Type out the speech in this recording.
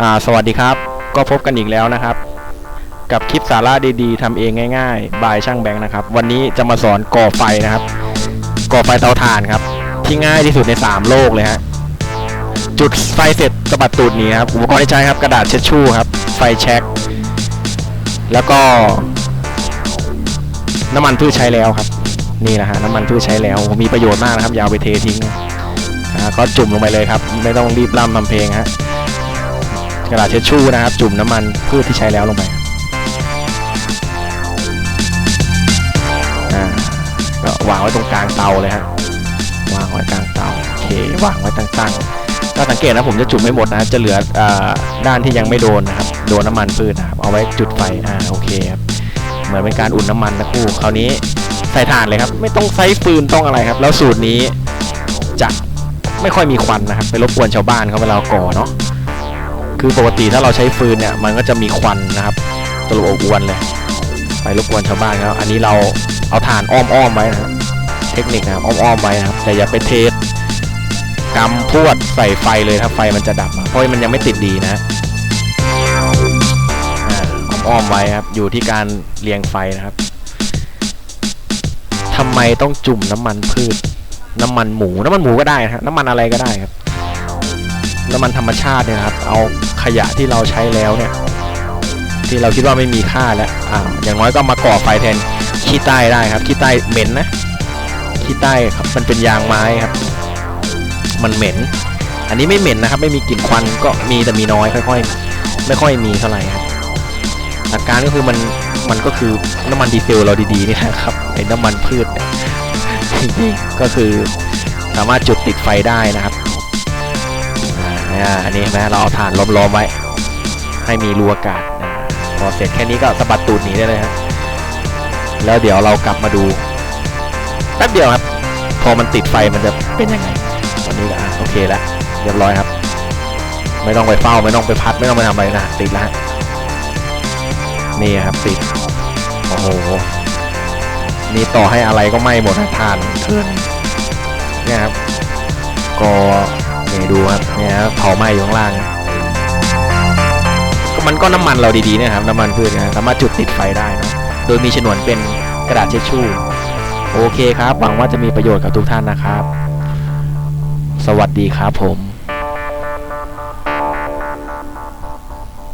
อ่าสวัสดีครับ ก็พบกันอีกแล้วนะครับ กับคลิปสาระดีๆทำเองง่ายๆ บายช่างแบงค์นะครับ วันนี้จะมาสอนก่อไฟนะครับ ก่อไฟเตาถ่านครับ ที่ง่ายที่สุดใน 3 โลกเลยฮะจุดไฟเสร็จสะบัดตูดนี้ครับอุปกรณ์ที่ใช้ครับกระดาษเช็ดชู่ครับ ไฟแช็กแล้วก็ น้ำมันพืชใช้แล้วครับ นี่นะฮะน้ำมันพืชใช้แล้วมีประโยชน์มากนะครับยาวไปเททิ้งนะอ่าก็จุ่มลงไปเลยครับ ไม่ต้องรีบร่ำทำเพลงฮะ กระดาษเช็ดชู่นะครับ จุ่มน้ำมันพืชที่ใช้แล้วลงไปก็วางไว้ตรงกลางเตาเลยฮะวางไว้กลางเตาโอเควางไว้ตั้งๆถ้าสังเกตนะผมจะจุ่มไม่หมดนะจะเหลืออด้านที่ยังไม่โดนนะครับโดนน้ำมันพืชนะครับเอาไว้จุดไฟอ่าโอเคครับเหมือนเป็นการอุ่นน้ำมันนะครู่คราวนี้ใส่ถ่านเลยครับ ไม่ต้องใช้ฟืนต้องอะไรครับ แล้วสูตรนี้จะไม่ค่อยมีควันนะครับ ไปรบกวนชาวบ้านเขาเวลาก่อเนาะ คือปกติถ้าเราใช้ฟืนเนี่ยมันก็จะมีควันนะครับตลบอบอวนเลย ไปรบกวนชาวบ้านครับอันนี้เราเอาถ่านอ้อมๆไว้นะครับเทคนิคนะครับอ้อมๆไว้นะครับแต่อย่าไปเทสกำพวดใส่ไฟเลยถ้าไฟมันจะดับเพราะมันยังไม่ติดดีนะอ้อมๆไว้ครับอยู่ที่การเรียงไฟนะครับทำไมต้องจุ่มน้ำมันพืช น้ำมันหมู น้ำมันหมูก็ได้นะน้ำมันอะไรก็ได้ครับ น้ำมันธรรมชาติเนี่ยนะครับ เอาขยะที่เราใช้แล้วเนี่ย ที่เราคิดว่าไม่มีค่าแล้วอ่าอย่างน้อยก็มาก่อไฟแทนขี้ใต้ได้ครับขี้ใต้เหม็นนะขี้ใต้ครับมันเป็นยางไม้ครับ มันเหม็น อันนี้ไม่เหม็นนะครับ ไม่มีกลิ่นควันก็มีแต่มีน้อยค่อยๆ ไม่ค่อยมีเท่าไหร่ครับหลักการก็คือมันมันก็คือน้ำมันดีเซลเราดีๆนี่นะครับไอ้น้ำมันพืชก็คือสามารถจุดติดไฟได้นะครับ อ่าอันนี้เห็นไหมเราเอาถ่านล้อมๆไว้ ให้มีรูอากาศอ่าพอเสร็จแค่นี้ก็สะบัดตูดหนีได้เลยครับแล้วเดี๋ยวเรากลับมาดูแป๊บเดียวครับ พอมันติดไฟมันจะเป็นยังไงตอนนี้ก็อะโอเคแล้วเรียบร้อยครับ ไม่ต้องไปเฝ้าไม่ต้องไปพัดไม่ต้องไปทำอะไรนะติดแล้วฮะนี่ครับติดโอ้โหนี่ต่อให้อะไรก็ไหม้หมดนะทานเทินเนี่ยครับก็นี่ ดูครับเนี่ยครับเผาไหม้อยู่ข้างล่างมันก็น้ำมันเราดีๆนะครับน้ำมันพืชนะสามารถจุดติดไฟได้นะโดยมีฉนวนเป็นกระดาษเช็ดชู่โอเคครับหวังว่าจะมีประโยชน์กับทุกท่านนะครับ สวัสดีครับผม